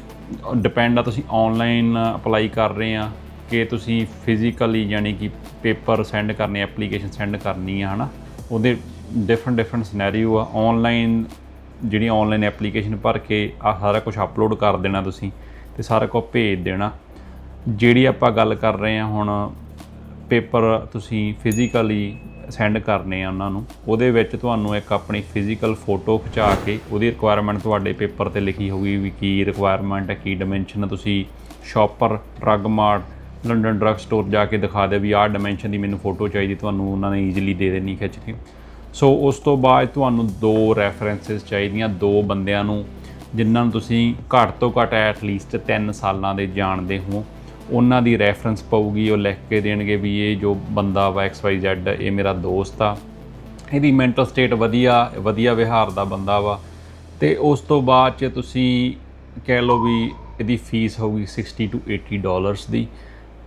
ਡਿਪੈਂਡ ਆ ਤੁਸੀਂ ਆਨਲਾਈਨ ਅਪਲਾਈ ਕਰ ਰਹੇ ਆ, ਕਿ ਤੁਸੀਂ ਫਿਜ਼ੀਕਲੀ ਯਾਨੀ ਕਿ ਪੇਪਰ ਸੈਂਡ ਕਰਨੇ ਐਪਲੀਕੇਸ਼ਨ ਸੈਂਡ ਕਰਨੀ ਆ, ਹਨਾ? ਉਹਦੇ ਡਿਫਰੈਂਟ ਡਿਫਰੈਂਟ ਸਿਨੈਰੀਓ ਆ। ਆਨਲਾਈਨ ਜਿਹੜੀ ਆਨਲਾਈਨ ਐਪਲੀਕੇਸ਼ਨ ਭਰ ਕੇ ਆ ਸਾਰਾ ਕੁਝ ਅਪਲੋਡ ਕਰ ਦੇਣਾ ਤੁਸੀਂ ਤੇ ਸਾਰਾ ਕੁਝ ਭੇਜ ਦੇਣਾ। ਜਿਹੜੀ ਆਪਾਂ ਗੱਲ ਕਰ ਰਹੇ ਆ ਹੁਣ ਪੇਪਰ ਤੁਸੀਂ ਫਿਜ਼ੀਕਲੀ ਸੈਂਡ ਕਰਨੇ ਆ ਉਹਨਾਂ ਨੂੰ, ਉਹਦੇ ਵਿੱਚ ਤੁਹਾਨੂੰ ਇੱਕ ਆਪਣੀ ਫਿਜ਼ੀਕਲ ਫੋਟੋ ਖਿਚਾ ਕੇ ਉਹਦੀ ਰਿਕੁਆਇਰਮੈਂਟ ਤੁਹਾਡੇ ਪੇਪਰ ਤੇ ਲਿਖੀ ਹੋਊਗੀ ਵੀ ਕੀ ਰਿਕੁਆਇਰਮੈਂਟ ਹੈ, ਕੀ ਡਾਈਮੈਂਸ਼ਨ ਤੁਸੀਂ Shopper Drug Mart London drug store ਜਾ ਕੇ ਦਿਖਾ ਦੇ ਵੀ ਆਹ ਡਾਈਮੈਂਸ਼ਨ ਦੀ ਮੈਨੂੰ ਫੋਟੋ ਚਾਹੀਦੀ, ਤੁਹਾਨੂੰ ਉਹਨਾਂ ਨੇ ਈਜ਼ੀਲੀ ਦੇ ਦੇਣੀ ਖਿੱਚ ਕੇ। ਸੋ ਉਸ ਤੋਂ ਬਾਅਦ ਤੁਹਾਨੂੰ ਦੋ ਰੈਫਰੈਂਸਸ ਚਾਹੀਦੀਆਂ, ਦੋ ਬੰਦਿਆਂ ਨੂੰ, ਜਿਨ੍ਹਾਂ ਨੂੰ ਤੁਸੀਂ ਘੱਟ ਤੋਂ ਘੱਟ ਐਟ ਲੀਸਟ 3 ਸਾਲਾਂ ਦੇ ਜਾਣਦੇ ਹੋ। ਉਹਨਾਂ ਦੀ ਰੈਫਰੈਂਸ ਪਊਗੀ, ਉਹ ਲਿਖ ਕੇ ਦੇਣਗੇ ਵੀ ਇਹ ਜੋ ਬੰਦਾ ਵਾ ਐਕਸ ਵਾਈ XYZ ਇਹ ਮੇਰਾ ਦੋਸਤ ਆ। ਇਹਦੀ ਮੈਂਟਲ ਸਟੇਟ ਵਧੀਆ ਵਧੀਆ ਵਿਹਾਰ ਦਾ ਬੰਦਾ ਵਾ। ਤੇ ਉਸ ਤੋਂ ਬਾਅਦ ਚ ਤੁਸੀਂ ਕਹਿ ਲਓ ਵੀ ਇਹਦੀ ਫੀਸ ਹੋਊਗੀ 60 ਟੂ 80 ਡਾਲਰਸ ਦੀ।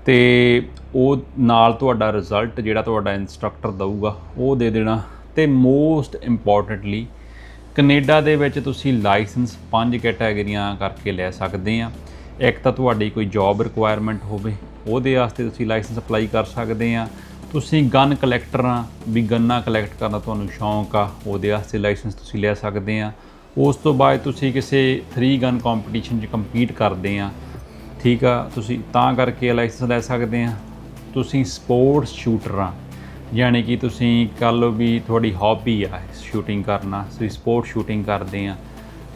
ਤੇ ਉਹ ਨਾਲ ਤੁਹਾਡਾ ਰਿਜ਼ਲਟ ਜਿਹੜਾ ਤੁਹਾਡਾ ਇਨਸਟ੍ਰਕਟਰ ਦਊਗਾ, ਉਹ ਦੇ ਦੇਣਾ। ਤੇ ਮੋਸਟ ਇੰਪੋਰਟੈਂਟਲੀ ਕੈਨੇਡਾ ਦੇ ਵਿੱਚ ਤੁਸੀਂ ਲਾਇਸੈਂਸ ਪੰਜ ਕੈਟਾਗਰੀਆਂ ਕਰਕੇ ਲੈ ਸਕਦੇ ਆ। ਇੱਕ ਤਾਂ ਤੁਹਾਡੀ ਕੋਈ ਜੌਬ ਰਿਕੁਆਇਰਮੈਂਟ ਹੋਵੇ, ਉਹਦੇ ਵਾਸਤੇ ਤੁਸੀਂ ਲਾਇਸੈਂਸ ਅਪਲਾਈ ਕਰ ਸਕਦੇ ਆ। ਤੁਸੀਂ ਗਨ ਕਲੈਕਟਰ ਆ, ਵੀ ਗੰਨਾ ਕਲੈਕਟ ਕਰਨਾ ਤੁਹਾਨੂੰ ਸ਼ੌਂਕ ਆ, ਉਹਦੇ ਵਾਸਤੇ ਲਾਇਸੈਂਸ ਤੁਸੀਂ ਲੈ ਸਕਦੇ ਆ। ਉਸ ਤੋਂ ਬਾਅਦ ਤੁਸੀਂ ਕਿਸੇ 3 ਗਨ ਕੰਪੀਟੀਸ਼ਨ 'ਚ ਕੰਪੀਟ ਕਰਦੇ ਆ। ਠੀਕ ਆ, ਤੁਸੀਂ ਤਾਂ ਕਰਕੇ ਲਾਇਸੈਂਸ ਲੈ ਸਕਦੇ ਆ। ਤੁਸੀਂ ਸਪੋਰਟਸ ਸ਼ੂਟਰ ਆ ਯਾਨੀ ਕਿ ਤੁਸੀਂ ਕੱਲ ਵੀ ਤੁਹਾਡੀ ਹੌਬੀ ਆ ਸ਼ੂਟਿੰਗ ਕਰਨਾ, ਤੁਸੀਂ ਸਪੋਰਟ ਸ਼ੂਟਿੰਗ ਕਰਦੇ ਆ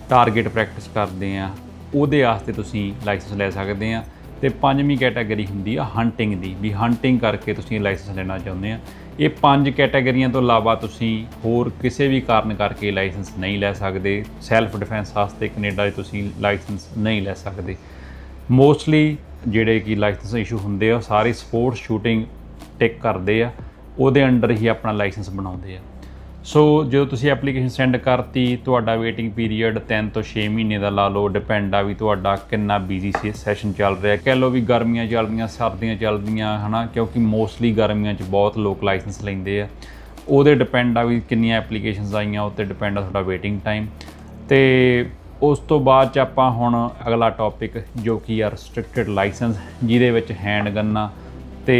ਟਾਰਗੇਟ ਪ੍ਰੈਕਟਿਸ ਕਰਦੇ ਆ, ਉਹਦੇ ਵਾਸਤੇ ਤੁਸੀਂ ਲਾਇਸੈਂਸ ਲੈ ਸਕਦੇ ਆ। ਤੇ ਪੰਜਵੀਂ ਕੈਟਾਗਰੀ ਹੁੰਦੀ ਆ ਹੰਟਿੰਗ ਦੀ, ਵੀ ਹੰਟਿੰਗ ਕਰਕੇ ਤੁਸੀਂ ਲਾਇਸੈਂਸ ਲੈਣਾ ਚਾਹੁੰਦੇ ਆ। ਇਹ ਪੰਜ ਕੈਟਾਗਰੀਆਂ ਤੋਂ ਇਲਾਵਾ ਤੁਸੀਂ ਹੋਰ ਕਿਸੇ ਵੀ ਕਾਰਨ ਕਰਕੇ ਲਾਇਸੈਂਸ ਨਹੀਂ ਲੈ ਸਕਦੇ। ਸੈਲਫ ਡਿਫੈਂਸ ਵਾਸਤੇ ਕੈਨੇਡਾ 'ਚ ਤੁਸੀਂ ਲਾਇਸੈਂਸ ਨਹੀਂ ਲੈ ਸਕਦੇ। ਮੋਸਟਲੀ ਜਿਹੜੇ ਕਿ ਲਾਇਸੈਂਸ ਇਸ਼ੂ ਹੁੰਦੇ ਆ, ਉਹ ਸਾਰੇ ਸਪੋਰਟਸ ਸ਼ੂਟਿੰਗ ਟਿਕ ਕਰਦੇ ਆ। ਉਹਦੇ ਅੰਡਰ ਹੀ ਆਪਣਾ ਲਾਇਸੈਂਸ ਬਣਾਉਂਦੇ ਆ। ਸੋ ਜਦੋਂ ਤੁਸੀਂ ਐਪਲੀਕੇਸ਼ਨ ਸੈਂਡ ਕਰਤੀ, ਤੁਹਾਡਾ ਵੇਟਿੰਗ ਪੀਰੀਅਡ 3 ਤੋਂ 6 ਮਹੀਨੇ ਦਾ ਲਾ ਲਓ ਡਿਪੈਂਡ ਆ ਵੀ ਤੁਹਾਡਾ ਕਿੰਨਾ ਬੀਜ਼ੀ ਸੈਸ਼ਨ ਚੱਲ ਰਿਹਾ। ਕਹਿ ਲਓ ਵੀ ਗਰਮੀਆਂ ਚੱਲਦੀਆਂ ਸਰਦੀਆਂ ਚੱਲਦੀਆਂ ਹਨਾ, ਕਿਉਂਕਿ ਮੋਸਟਲੀ ਗਰਮੀਆਂ 'ਚ ਬਹੁਤ ਲੋਕ ਲਾਇਸੈਂਸ ਲੈਂਦੇ ਆ। ਉਹਦੇ ਡਿਪੈਂਡ ਆ ਵੀ ਕਿੰਨੀਆਂ ਐਪਲੀਕੇਸ਼ਨਸ ਆਈਆਂ ਉੱਤੇ ਡਿਪੈਂਡ ਆ ਤੁਹਾਡਾ ਵੇਟਿੰਗ ਟਾਈਮ ਤੇ ਉਸ ਤੋਂ ਬਾਅਦ ਚ ਆਪਾਂ ਹੁਣ ਅਗਲਾ ਟੌਪਿਕ ਜੋ ਕਿ ਆ ਰੈਸਟ੍ਰਿਕਟਡ ਲਾਇਸੈਂਸ ਜਿਹਦੇ ਵਿੱਚ ਹੈਂਡ ਗੰਨਾਂ ਤੇ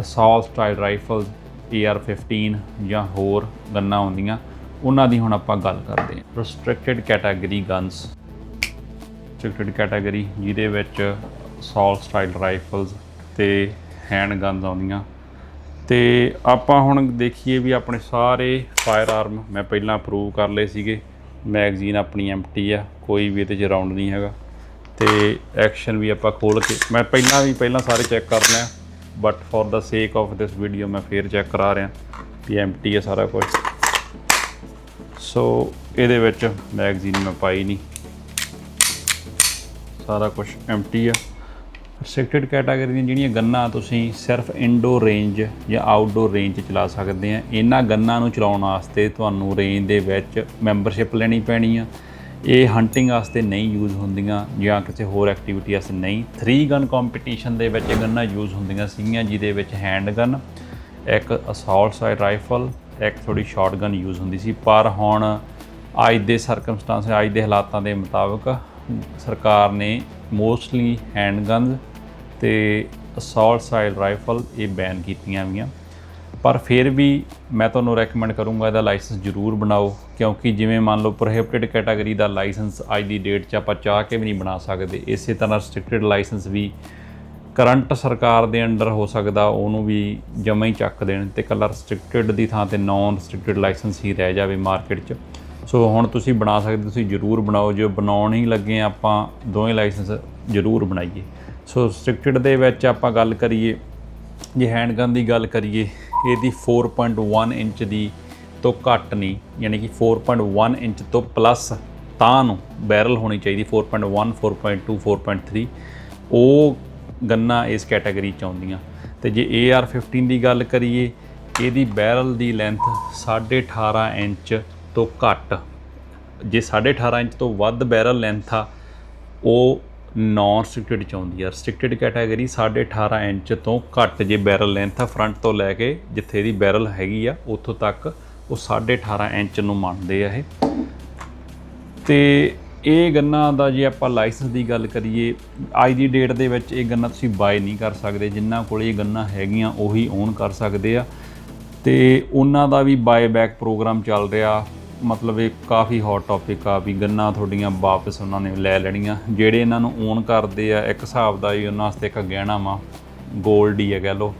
ਅਸੌਲਟ ਸਟਾਈਲ ਰਾਈਫਲਸ AR15 ਜਾਂ ਹੋਰ ਗੰਨਾਂ ਆਉਂਦੀਆਂ ਉਹਨਾਂ ਦੀ ਹੁਣ ਆਪਾਂ ਗੱਲ ਕਰਦੇ ਹਾਂ। Restricted category guns restricted category ਜਿਹਦੇ ਵਿੱਚ ਅਸੌਲਟ ਸਟਾਈਲ ਰਾਈਫਲਸ ਤੇ ਹੈਂਡ ਗਨਸ ਆਉਂਦੀਆਂ। ਤੇ ਆਪਾਂ ਹੁਣ ਦੇਖੀਏ ਵੀ ਆਪਣੇ ਸਾਰੇ ਫਾਇਰ ਆਰਮ ਮੈਂ ਪਹਿਲਾਂ ਅਪਰੂਵ ਕਰ ਲਏ ਸੀਗੇ। ਮੈਗਜ਼ੀਨ ਆਪਣੀ ਐਮਟੀ ਆ, ਕੋਈ ਵੀ ਇਹਦੇ 'ਚ ਰਾਉਂਡ ਨਹੀਂ ਹੈਗਾ। ਤੇ ਐਕਸ਼ਨ ਵੀ ਆਪਾਂ ਖੋਲ ਕੇ, ਮੈਂ ਪਹਿਲਾਂ ਵੀ, ਪਹਿਲਾਂ ਸਾਰੇ ਚੈੱਕ ਕਰ ਲਿਆ ਬਟ ਫॉर ਦਾ ਸੇਕ ਆਫ ਦਿਸ ਵੀਡੀਓ ਮੈਂ ਫੇਰ ਚੈੱਕ ਕਰਾ ਰਿਹਾ ਵੀ ਐਮਟੀ ਹੈ ਸਾਰਾ ਕੁਝ ਸੋ ਇਹਦੇ ਵਿੱਚ ਮੈਗਜ਼ੀਨ ਮੈਂ ਪਾਈ ਨਹੀਂ ਸਾਰਾ ਕੁਝ ਐਮਟੀ ਆ ਰੈਸਟ੍ਰਿਕਟਡ ਕੈਟਾਗਰੀ ਦੀਆਂ ਜਿਹੜੀਆਂ ਗੰਨਾਂ ਤੁਸੀਂ ਸਿਰਫ ਇਨਡੋਰ ਰੇਂਜ ਜਾਂ ਆਊਟਡੋਰ ਰੇਂਜ 'ਚ ਚਲਾ ਸਕਦੇ ਆ ਇਹਨਾਂ ਗੰਨਾਂ ਨੂੰ ਚਲਾਉਣ ਵਾਸਤੇ ਤੁਹਾਨੂੰ ਰੇਂਜ ਦੇ ਵਿੱਚ ਮੈਂਬਰਸ਼ਿਪ ਲੈਣੀ ਪੈਣੀ ਆ ਇਹ ਹੰਟਿੰਗ ਵਾਸਤੇ ਨਹੀਂ ਯੂਜ਼ ਹੁੰਦੀਆਂ ਜਾਂ ਕਿਸੇ ਹੋਰ ਐਕਟੀਵਿਟੀ ਵਾਸਤੇ ਨਹੀਂ। 3 ਗਨ ਕੰਪੀਟੀਸ਼ਨ ਦੇ ਵਿੱਚ ਗੰਨਾਂ ਯੂਜ਼ ਹੁੰਦੀਆਂ ਸੀਗੀਆਂ, ਜਿਹਦੇ ਵਿੱਚ ਹੈਂਡ ਗਨ ਇੱਕ ਅਸੌਲਟ ਸਾਈਡ ਰਾਈਫਲ ਇੱਕ ਥੋੜੀ ਸ਼ਾਟਗਨ ਯੂਜ਼ ਹੁੰਦੀ ਸੀ। ਪਰ ਹੁਣ ਅੱਜ ਦੇ ਸਰਕਮਸਟੈਂਸ ਅੱਜ ਦੇ ਹਾਲਾਤਾਂ ਦੇ ਮੁਤਾਬਕ ਸਰਕਾਰ ਨੇ ਮੋਸਟਲੀ ਹੈਂਡ ਗਨਸ ਤੇ ਅਸੌਲਟ ਸਾਈਡ ਰਾਈਫਲ ਇਹ ਬੈਨ ਕੀਤੀਆਂ ਗਈਆਂ ਪਰ ਫਿਰ ਵੀ ਮੈਂ ਤੁਹਾਨੂੰ ਰეკਮੈਂਡ ਕਰੂੰਗਾ ਇਹਦਾ ਲਾਇਸੈਂਸ ਜ਼ਰੂਰ ਬਣਾਓ, ਕਿਉਂਕਿ ਜਿਵੇਂ ਮੰਨ ਲਓ ਪ੍ਰੋਹਿਬਿਟਡ ਕੈਟਾਗਰੀ ਦਾ ਲਾਇਸੈਂਸ ਅੱਜ ਦੀ ਡੇਟ 'ਚ ਆਪਾਂ ਚਾਹ ਕੇ ਵੀ ਨਹੀਂ ਬਣਾ ਸਕਦੇ, ਇਸੇ ਤਰ੍ਹਾਂ ਰੈਸਟ੍ਰਿਕਟਡ ਲਾਇਸੈਂਸ ਵੀ ਕਰੰਟ ਸਰਕਾਰ ਦੇ ਅੰਡਰ ਹੋ ਸਕਦਾ, ਉਹਨੂੰ ਵੀ ਜਮਾ ਹੀ ਚੱਕ ਦੇਣ ਤੇ ਕੱਲਾ ਰੈਸਟ੍ਰਿਕਟਡ ਦੀ ਥਾਂ ਤੇ ਨਾਨ ਰੈਸਟ੍ਰਿਕਟਡ ਲਾਇਸੈਂਸ ਹੀ ਰਹਿ ਜਾਵੇ ਮਾਰਕੀਟ 'ਚ। ਸੋ ਹੁਣ ਤੁਸੀਂ ਬਣਾ ਸਕਦੇ, ਤੁਸੀਂ ਜ਼ਰੂਰ ਬਣਾਓ, ਜੋ ਬਣਾਉਣ ਹੀ ਲੱਗੇ ਹਾਂ ਆਪਾਂ, ਦੋਵੇਂ ਲਾਇਸੈਂਸ ਜ਼ਰੂਰ ਬਣਾਈਏ। ਸੋ ਰੈਸਟ੍ਰਿਕਟਡ ਦੇ ਵਿੱਚ ਆਪਾਂ ਗੱਲ ਕਰੀਏ, ਜੇ ਹੈਂਡਗਨ ਦੀ ਗੱਲ ਕਰੀਏ ਇਹਦੀ 4.1 ਇੰਚ ਦੀ ਤੋਂ ਘੱਟ ਨਹੀਂ, ਯਾਨੀ ਕਿ 4.1 ਇੰਚ ਤੋਂ ਪਲੱਸ ਤਾਂ ਨੂੰ ਬੈਰਲ ਹੋਣੀ ਚਾਹੀਦੀ 4.1 4.2 4.3 ਉਹ ਗੰਨਾ ਇਸ ਕੈਟਾਗਰੀ ਚ ਆਉਂਦੀਆਂ। ਤੇ ਜੇ AR15 ਦੀ ਗੱਲ ਕਰੀਏ, ਇਹਦੀ ਬੈਰਲ ਦੀ ਲੈਂਥ 18.5 ਇੰਚ ਤੋਂ ਘੱਟ। ਜੇ 18.5 ਇੰਚ ਤੋਂ ਵੱਧ ਬੈਰਲ ਲੈਂਥ ਆ, ਉਹ ਨਾਨ ਰੈਸਟ੍ਰਿਕਟਡ ਚ ਆਉਂਦੀ ਆ। ਰੈਸਟ੍ਰਿਕਟਡ ਕੈਟਾਗਰੀ 18.5 ਇੰਚ ਤੋਂ ਘੱਟ ਜੇ ਬੈਰਲ ਲੈਂਥ ਆ ਫਰੰਟ ਤੋਂ ਲੈ ਕੇ ਜਿੱਥੇ ਇਹਦੀ ਬੈਰਲ ਹੈਗੀ ਆ, ਉੱਥੋਂ ਤੱਕ ਉਹ 18.5 ਇੰਚ ਨੂੰ ਮੰਨਦੇ ਆ ਇਹ। ਤੇ ਇਹ ਗੰਨਾ ਦਾ ਜੇ ਆਪਾਂ ਲਾਇਸੈਂਸ ਦੀ ਗੱਲ ਕਰੀਏ, ਅੱਜ ਦੀ ਡੇਟ ਦੇ ਵਿੱਚ ਇਹ ਗੰਨਾ ਤੁਸੀਂ ਬਾਏ ਨਹੀਂ ਕਰ ਸਕਦੇ ਜਿਨ੍ਹਾਂ ਕੋਲ ਇਹ ਗੰਨਾ ਹੈਗੀਆਂ ਉਹੀ ਓਨ ਕਰ ਸਕਦੇ ਆ। ਤੇ ਉਹਨਾਂ ਦਾ ਵੀ ਬਾਏ ਬੈਕ ਪ੍ਰੋਗਰਾਮ ਚੱਲ ਰਿਹਾ। ਮਤਲਬ ਇਹ ਕਾਫੀ ਹੌਟ ਟੌਪਿਕ ਆ ਵੀ ਗੰਨਾ ਤੁਹਾਡੀਆਂ ਵਾਪਸ ਉਹਨਾਂ ਨੇ ਲੈ ਲੈਣੀਆਂ। ਜਿਹੜੇ ਇਹਨਾਂ ਨੂੰ ਓਨ ਕਰਦੇ ਆ, ਇੱਕ ਹਿਸਾਬ ਦਾ ਹੀ ਉਹਨਾਂ ਵਾਸਤੇ ਇੱਕ ਗਹਿਣਾ ਵਾ 골ਡ ਹੀ ਹੈ ਕਹਿ ਲਓ।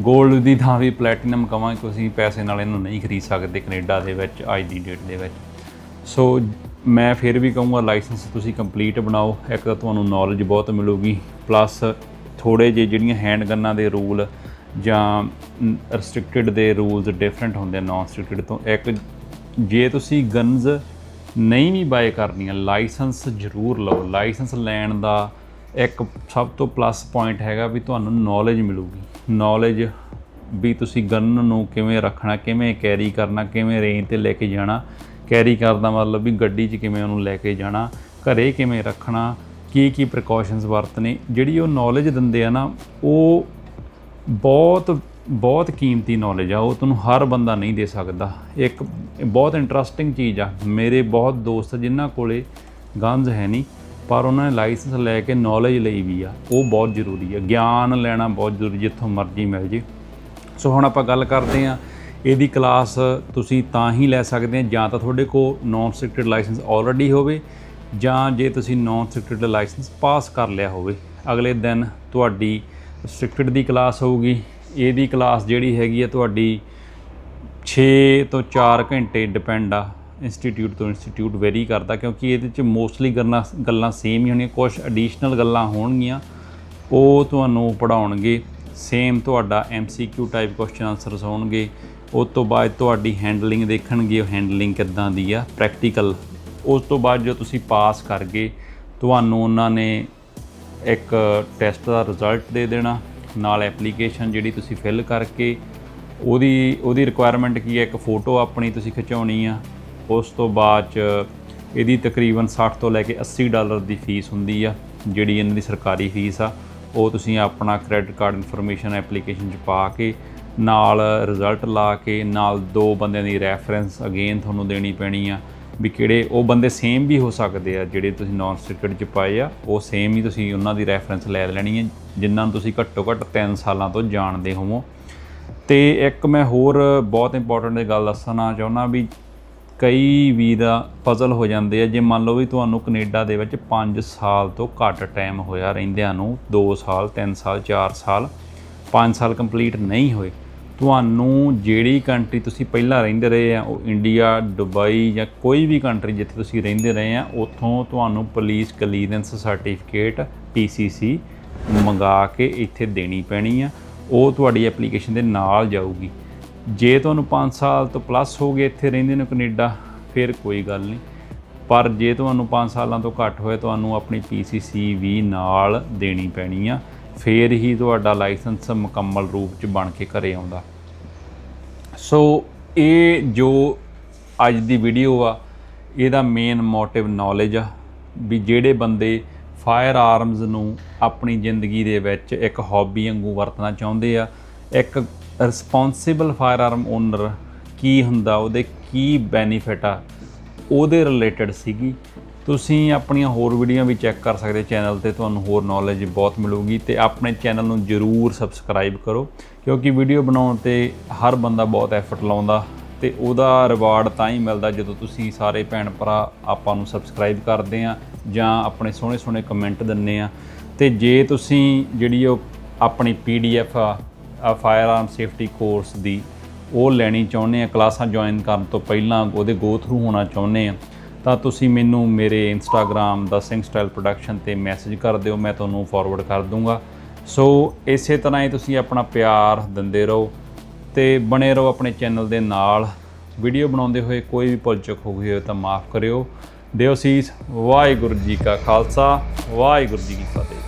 골ਡ ਦੀ ਥਾਂ ਵੀ ਪਲੈਟੀਨਮ ਕਵਾਂਗੇ, ਤੁਸੀਂ ਪੈਸੇ ਨਾਲ ਇਹਨੂੰ ਨਹੀਂ ਖਰੀਦ ਸਕਦੇ ਕੈਨੇਡਾ ਦੇ ਵਿੱਚ, ਅੱਜ ਦੀ ਡੇਟ ਦੇ ਵਿੱਚ। ਸੋ ਮੈਂ ਫਿਰ ਵੀ ਕਹੂੰਗਾ ਲਾਇਸੈਂਸ ਤੁਸੀਂ ਕੰਪਲੀਟ ਬਣਾਓ, ਇੱਕ ਤਾਂ ਤੁਹਾਨੂੰ ਨੌਲੇਜ ਬਹੁਤ ਮਿਲੂਗੀ ਪਲੱਸ ਥੋੜੇ ਜਿਹੇ ਜਿਹੜੀਆਂ ਹੈਂਡ ਗੰਨਾਂ ਦੇ ਰੂਲ ਜਾਂ ਰੈਸਟ੍ਰਿਕਟਡ ਦੇ ਰੂਲਸ ਡਿਫਰੈਂਟ ਹੁੰਦੇ ਨਾਨ ਰੈਸਟ੍ਰਿਕਟਡ ਤੋਂ। ਇੱਕ ਜੇ ਤੁਸੀਂ ਗਨਜ਼ ਨਹੀਂ ਵੀ ਬਾਏ ਕਰਨੀਆਂ ਲਾਇਸੈਂਸ ਜ਼ਰੂਰ ਲਓ। ਲਾਇਸੈਂਸ ਲੈਣ ਦਾ ਇੱਕ ਸਭ ਤੋਂ ਪਲੱਸ ਪੁਆਇੰਟ ਹੈਗਾ ਵੀ ਤੁਹਾਨੂੰ ਨੌਲੇਜ ਮਿਲੂਗੀ। ਨੌਲੇਜ ਵੀ ਤੁਸੀਂ ਗਨ ਨੂੰ ਕਿਵੇਂ ਰੱਖਣਾ, ਕਿਵੇਂ ਕੈਰੀ ਕਰਨਾ, ਕਿਵੇਂ ਰੇਂਜ ਤੇ ਲੈ ਕੇ ਜਾਣਾ। ਕੈਰੀ ਕਰਦਾ ਮਤਲਬ ਵੀ ਗੱਡੀ 'ਚ ਕਿਵੇਂ ਉਹਨੂੰ ਲੈ ਕੇ ਜਾਣਾ, ਘਰੇ ਕਿਵੇਂ ਰੱਖਣਾ, ਕੀ ਕੀ ਪ੍ਰੀਕਾਸ਼ਨਸ ਵਰਤਨੇ। ਜਿਹੜੀ ਉਹ ਨੌਲੇਜ ਦਿੰਦੇ ਆ ਨਾ, ਉਹ ਬਹੁਤ ਬਹੁਤ ਕੀਮਤੀ ਨੌਲੇਜ ਆ, ਉਹ ਤੁਹਾਨੂੰ ਹਰ ਬੰਦਾ ਨਹੀਂ ਦੇ ਸਕਦਾ। ਇੱਕ ਬਹੁਤ ਇੰਟਰਸਟਿੰਗ ਚੀਜ਼ ਆ, ਮੇਰੇ ਬਹੁਤ ਦੋਸਤ ਜਿਨ੍ਹਾਂ ਕੋਲੇ ਗਨਸ ਹੈ ਨਹੀਂ, ਪਰ ਉਹਨਾਂ ਨੇ ਲਾਇਸੈਂਸ ਲੈ ਕੇ ਨੌਲੇਜ ਲਈ ਵੀ ਆ, ਉਹ ਬਹੁਤ ਜ਼ਰੂਰੀ ਆ। ਗਿਆਨ ਲੈਣਾ ਬਹੁਤ ਜ਼ਰੂਰੀ, ਜਿੱਥੋਂ ਮਰਜ਼ੀ ਮਿਲ ਜੇ। ਸੋ ਹੁਣ ਆਪਾਂ ਗੱਲ ਕਰਦੇ ਹਾਂ, ਇਹਦੀ ਕਲਾਸ ਤੁਸੀਂ ਤਾਂ ਹੀ ਲੈ ਸਕਦੇ ਆ ਜਾਂ ਤਾਂ ਤੁਹਾਡੇ ਕੋਲ ਨਾਨ ਸਟ੍ਰਿਕਟਡ ਲਾਇਸੈਂਸ ਆਲਰੇਡੀ ਹੋਵੇ, ਜਾਂ ਜੇ ਤੁਸੀਂ ਨਾਨ ਸਟ੍ਰਿਕਟਡ ਲਾਇਸੈਂਸ ਪਾਸ ਕਰ ਲਿਆ ਹੋਵੇ। ਅਗਲੇ ਦਿਨ ਤੁਹਾਡੀ ਸਟ੍ਰਿਕਟਡ ਦੀ ਕਲਾਸ ਹੋਊਗੀ ਇਹਦੀ ਕਲਾਸ ਜਿਹੜੀ ਹੈਗੀ ਆ ਤੁਹਾਡੀ 6 ਤੋਂ 4 ਘੰਟੇ ਡਿਪੈਂਡ ਆ ਇੰਸਟੀਟਿਊਟ ਤੋਂ ਇੰਸਟੀਟਿਊਟ ਵੈਰੀ ਕਰਦਾ, ਕਿਉਂਕਿ ਇਹਦੇ ਚ ਮੋਸਟਲੀ ਗੱਲਾਂ ਗੱਲਾਂ ਸੇਮ ਹੀ ਹੋਣੀਆਂ ਕੁਝ ਐਡੀਸ਼ਨਲ ਗੱਲਾਂ ਹੋਣਗੀਆਂ, ਉਹ ਤੁਹਾਨੂੰ ਪੜਾਉਣਗੇ ਸੇਮ ਤੁਹਾਡਾ MCQ ਟਾਈਪ ਕੁਐਸਚਨ ਆਨਸਰਸ ਹੋਣਗੇ। ਉਸ ਤੋਂ ਬਾਅਦ ਤੁਹਾਡੀ ਹੈਂਡਲਿੰਗ ਦੇਖਣਗੇ, ਉਹ ਹੈਂਡਲਿੰਗ ਕਿੱਦਾਂ ਦੀ ਆ ਪ੍ਰੈਕਟੀਕਲ ਉਸ ਤੋਂ ਬਾਅਦ ਜੋ ਤੁਸੀਂ ਪਾਸ ਕਰ ਗਏ, ਤੁਹਾਨੂੰ ਉਹਨਾਂ ਨੇ ਇੱਕ ਟੈਸਟ ਦਾ ਰਿਜ਼ਲਟ ਦੇ ਦੇਣਾ। ਨਾਲ ਐਪਲੀਕੇਸ਼ਨ ਜਿਹੜੀ ਤੁਸੀਂ ਫਿਲ ਕਰਕੇ ਉਹਦੀ ਉਹਦੀ ਰਿਕੁਆਇਰਮੈਂਟ ਕੀ ਹੈ? ਇੱਕ ਫੋਟੋ ਆਪਣੀ ਤੁਸੀਂ ਖਿਚਾਉਣੀ ਆ। ਉਸ ਤੋਂ ਬਾਅਦ ਚ ਇਹਦੀ ਤਕਰੀਬਨ 60 ਤੋਂ ਲੈ ਕੇ 80 ਡਾਲਰ ਦੀ ਫੀਸ ਹੁੰਦੀ ਆ, ਜਿਹੜੀ ਇਹਨਾਂ ਦੀ ਸਰਕਾਰੀ ਫੀਸ ਆ। ਉਹ ਤੁਸੀਂ ਆਪਣਾ ਕ੍ਰੈਡਿਟ ਕਾਰਡ ਇਨਫੋਰਮੇਸ਼ਨ ਐਪਲੀਕੇਸ਼ਨ 'ਚ ਪਾ ਕੇ ਨਾਲ ਰਿਜ਼ਲਟ ਲਾ ਕੇ ਨਾਲ ਦੋ ਬੰਦਿਆਂ ਦੀ ਰੈਫਰੈਂਸ ਅਗੇਨ ਤੁਹਾਨੂੰ ਦੇਣੀ ਪੈਣੀ ਆ। ਵੀ ਕਿਹੜੇ ਉਹ ਬੰਦੇ ਸੇਮ ਵੀ ਹੋ ਸਕਦੇ ਆ ਜਿਹੜੇ ਤੁਸੀਂ ਨਾਨ ਸਟ੍ਰਿਕਟ 'ਚ ਪਾਏ ਆ, ਉਹ ਸੇਮ ਹੀ ਤੁਸੀਂ ਉਹਨਾਂ ਦੀ ਰੈਫਰੈਂਸ ਲੈ ਲੈਣੀ ਹੈ ਜਿਨ੍ਹਾਂ ਨੂੰ ਤੁਸੀਂ ਘੱਟੋ ਘੱਟ 3 ਸਾਲਾਂ ਤੋਂ ਜਾਣਦੇ ਹੋਵੋ। ਤੇ ਇੱਕ ਮੈਂ ਹੋਰ ਬਹੁਤ ਇੰਪੋਰਟੈਂਟ ਗੱਲ ਦੱਸਣਾ ਚਾਹੁੰਦਾ ਵੀ ਕਈ ਵੀ ਦਾ ਪਜ਼ਲ ਹੋ ਜਾਂਦੇ ਆ, ਜੇ ਮੰਨ ਲਓ ਵੀ ਤੁਹਾਨੂੰ ਕੈਨੇਡਾ ਦੇ ਵਿੱਚ 5 ਸਾਲ ਤੋਂ ਘੱਟ ਟਾਈਮ ਹੋਇਆ ਰਹਿੰਦਿਆਂ ਨੂੰ 2 ਸਾਲ 3 ਸਾਲ 4 ਸਾਲ 5 ਸਾਲ ਕੰਪਲੀਟ ਨਹੀਂ ਹੋਏ ਤੁਹਾਨੂੰ ਜਿਹੜੀ ਕੰਟਰੀ ਤੁਸੀਂ ਪਹਿਲਾਂ ਰਹਿੰਦੇ ਰਹੇ ਆ, ਉਹ ਇੰਡੀਆ, ਦੁਬਈ ਜਾਂ ਕੋਈ ਵੀ ਕੰਟਰੀ ਜਿੱਥੇ ਤੁਸੀਂ ਰਹਿੰਦੇ ਰਹੇ ਆ, ਉੱਥੋਂ ਤੁਹਾਨੂੰ ਪੁਲਿਸ ਕਲੀਅਰੈਂਸ ਸਰਟੀਫਿਕੇਟ PCC ਮੰਗਾ ਕੇ ਇੱਥੇ ਦੇਣੀ ਪੈਣੀ ਆ। ਉਹ ਤੁਹਾਡੀ ਐਪਲੀਕੇਸ਼ਨ ਦੇ ਨਾਲ ਜਾਊਗੀ। ਜੇ ਤੁਹਾਨੂੰ 5 ਸਾਲ ਤੋਂ ਪਲੱਸ ਹੋ ਗਏ ਇੱਥੇ ਰਹਿੰਦੇ ਨੇ ਕੈਨੇਡਾ, ਫਿਰ ਕੋਈ ਗੱਲ ਨਹੀਂ। ਪਰ ਜੇ ਤੁਹਾਨੂੰ 5 ਸਾਲਾਂ ਤੋਂ ਘੱਟ ਹੋਏ ਤੁਹਾਨੂੰ ਆਪਣੀ PCC ਵੀ ਨਾਲ ਦੇਣੀ ਪੈਣੀ ਆ। ਫੇਰ ਹੀ ਤੁਹਾਡਾ ਲਾਇਸੈਂਸ ਮੁਕੰਮਲ ਰੂਪ ਚ ਬਣ ਕੇ ਘਰੇ ਆਉਂਦਾ। ਸੋ ਇਹ ਜੋ ਅੱਜ ਦੀ ਵੀਡੀਓ ਆ, ਇਹਦਾ ਮੇਨ ਮੋਟਿਵ ਨੌਲੇਜ ਆ ਵੀ ਜਿਹੜੇ ਬੰਦੇ ਫਾਇਰ ਆਰਮਸ ਨੂੰ ਆਪਣੀ ਜ਼ਿੰਦਗੀ ਦੇ ਵਿੱਚ ਇੱਕ ਹੌਬੀ ਵਾਂਗੂ ਵਰਤਣਾ ਚਾਹੁੰਦੇ ਆ, ਇੱਕ ਰਿਸਪੌਂਸਿਬਲ ਫਾਇਰ ਆਰਮ ਓਨਰ ਕੀ ਹੁੰਦਾ, ਉਹਦੇ ਕੀ ਬੈਨੀਫਿਟ ਆ, ਉਹਦੇ ਰਿਲੇਟਡ ਸੀਗੀ। ਤੁਸੀਂ ਆਪਣੀਆਂ ਹੋਰ ਵੀਡੀਓ ਵੀ ਚੈੱਕ ਕਰ ਸਕਦੇ ਚੈਨਲ ਤੇ, ਤੁਹਾਨੂੰ ਹੋਰ ਨੌਲੇਜ ਬਹੁਤ ਮਿਲੂਗੀ ਤੇ ਆਪਣੇ ਚੈਨਲ ਨੂੰ ਜਰੂਰ ਸਬਸਕ੍ਰਾਈਬ ਕਰੋ ਕਿਉਂਕਿ ਵੀਡੀਓ ਬਣਾਉਣ ਤੇ ਹਰ ਬੰਦਾ ਬਹੁਤ ਐਫਰਟ ਲਾਉਂਦਾ ਤੇ ਉਹਦਾ ਰਿਵਾਰਡ ਤਾਂ ਹੀ ਮਿਲਦਾ ਜਦੋਂ ਤੁਸੀਂ ਸਾਰੇ ਭੈਣ ਭਰਾ ਆਪਾਂ ਨੂੰ ਸਬਸਕ੍ਰਾਈਬ ਕਰਦੇ ਆ ਜਾਂ ਆਪਣੇ ਸੋਹਣੇ ਸੋਹਣੇ ਕਮੈਂਟ ਦਿੰਨੇ ਆ ਤੇ ਜੇ ਤੁਸੀਂ ਜਿਹੜੀ ਉਹ ਆਪਣੀ ਪੀਡੀਐਫ ਆ ਫਾਇਰ ਆਰਮ ਸੇਫਟੀ ਕੋਰਸ ਦੀ ਉਹ ਲੈਣੀ ਚਾਹੁੰਦੇ ਆ, ਕਲਾਸਾਂ ਜੁਆਇਨ ਕਰਨ ਤੋਂ ਪਹਿਲਾਂ ਉਹਦੇ ਗੋ ਥਰੂ ਹੋਣਾ ਚਾਹੁੰਦੇ ਆ ਤਾਂ ਤੁਸੀਂ ਮੈਨੂੰ ਮੇਰੇ ਇੰਸਟਾਗ੍ਰam ਦਾ ਸਿੰਘ ਸਟਾਈਲ ਪ੍ਰੋਡਕਸ਼ਨ ਤੇ ਮੈਸੇਜ ਕਰ ਦਿਓ, ਮੈਂ ਤੁਹਾਨੂੰ ਫਾਰਵਰਡ ਕਰ ਦੂੰਗਾ। ਸੋ ਇਸੇ ਤਰ੍ਹਾਂ ਹੀ ਤੁਸੀਂ ਆਪਣਾ ਪਿਆਰ ਦਿੰਦੇ ਰਹੋ ਤੇ ਬਣੇ ਰਹੋ ਆਪਣੇ ਚੈਨਲ ਦੇ ਨਾਲ। ਵੀਡੀਓ ਬਣਾਉਂਦੇ ਹੋਏ ਕੋਈ ਵੀ ਭੁੱਲ ਚੁੱਕ ਹੋ ਗਈ ਹੋਵੇ ਤਾਂ ਮਾਫ ਕਰਿਓ। ਦਿਓ ਸੀਸ ਵਾਹਿਗੁਰੂ ਜੀ ਕਾ ਖਾਲਸਾ, ਵਾਹਿਗੁਰੂ ਜੀ ਕੀ ਫਤਿਹ।